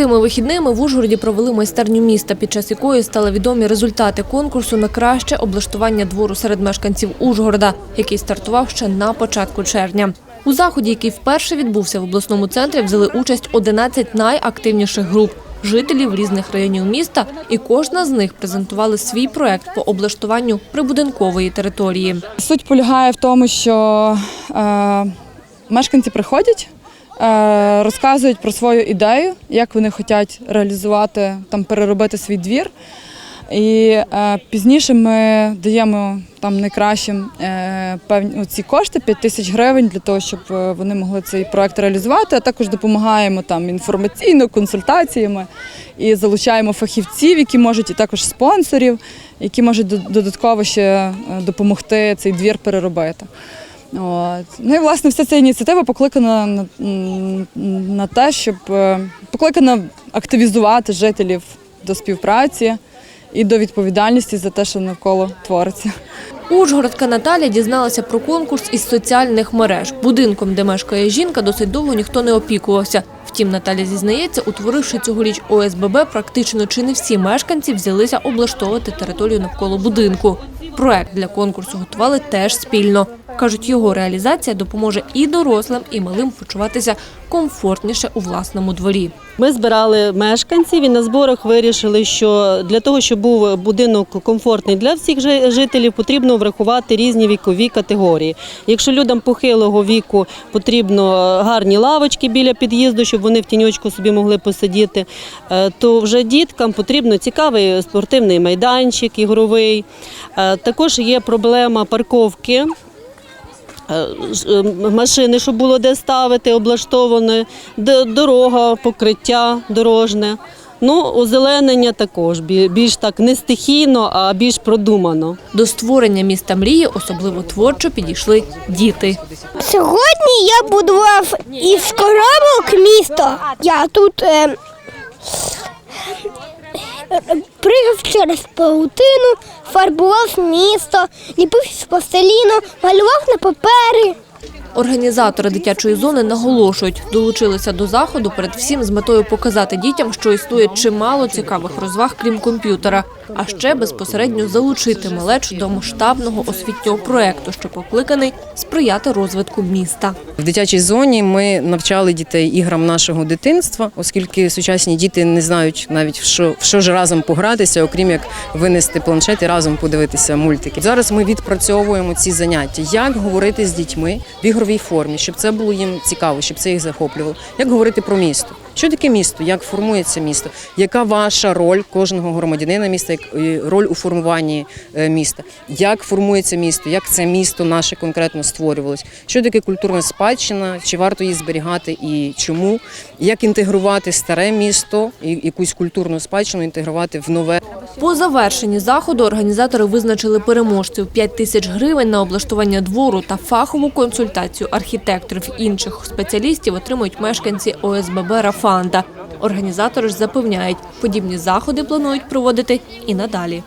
Цими вихідними в Ужгороді провели майстерню міста, під час якої стали відомі результати конкурсу на краще облаштування двору серед мешканців Ужгорода, який стартував ще на початку червня. У заході, який вперше відбувся в обласному центрі, взяли участь 11 найактивніших груп жителів різних районів міста, і кожна з них презентувала свій проект по облаштуванню прибудинкової території. Суть полягає в тому, що е, мешканці приходять, розказують про свою ідею, як вони хочуть реалізувати, там, переробити свій двір. І е, пізніше ми даємо там найкращим е, певні ці кошти 5 тисяч гривень для того, щоб е, вони могли цей проект реалізувати. А також допомагаємо там інформаційно, консультаціями і залучаємо фахівців, які можуть і також спонсорів, які можуть до- додатково ще е, допомогти цей двір переробити. От. Ну і власне вся ця ініціатива покликана на, на те, щоб е, покликана активізувати жителів до співпраці і до відповідальності за те, що навколо твориться. Ужгородка Наталя дізналася про конкурс із соціальних мереж. Будинком, де мешкає жінка, досить довго ніхто не опікувався. Втім, Наталя зізнається, утворивши цьогоріч ОСББ, практично чи не всі мешканці взялися облаштовувати територію навколо будинку. Проект для конкурсу готували теж спільно. Кажуть, його реалізація допоможе і дорослим, і малим почуватися комфортніше у власному дворі. Ми збирали мешканців і на зборах вирішили, що для того, щоб був будинок комфортний для всіх жителів, потрібно врахувати різні вікові категорії. Якщо людям похилого віку потрібно гарні лавочки біля під'їзду, щоб вони в тіньочку собі могли посидіти, е, то вже діткам потрібно цікавий спортивний майданчик ігровий. Е, Також є проблема парковки. Е, е, машини, щоб було де ставити, облаштоване, дорога, покриття дорожне. Ну, озеленення також більш так не стихійно, а більш продумано. До створення міста мрії особливо творчо підійшли діти. Сьогодні я будував із коробок місто. Я тут е, пригав через паутину, фарбував місто, ліпив з пластиліну, малював на папері. Організатори дитячої зони наголошують, долучилися до заходу передусім з метою показати дітям, що існує чимало цікавих розваг, крім комп'ютера, а ще безпосередньо залучити малечу до масштабного освітнього проекту, що покликаний сприяти розвитку міста. В дитячій зоні ми навчали дітей іграм нашого дитинства, оскільки сучасні діти не знають навіть в що, в що ж разом погратися, окрім як винести планшет і разом подивитися мультики. Зараз ми відпрацьовуємо ці заняття, як говорити з дітьми ігровій формі, щоб це було їм цікаво, щоб це їх захоплювало. Як говорити про місто? Що таке місто? Як формується місто? Яка ваша роль кожного громадянина міста, як роль у формуванні е, міста? Як формується місто? Як це місто наше конкретно створювалось? Що таке культурна спадщина? Чи варто її зберігати і чому? Як інтегрувати старе місто і якусь культурну спадщину інтегрувати в нове? По завершенні заходу організатори визначили переможців 5 тисяч гривень на облаштування двору та фахову консультацію архітекторів і інших спеціалістів отримують мешканці ОСББ Рафанда. Організатори ж запевняють, подібні заходи планують проводити і надалі.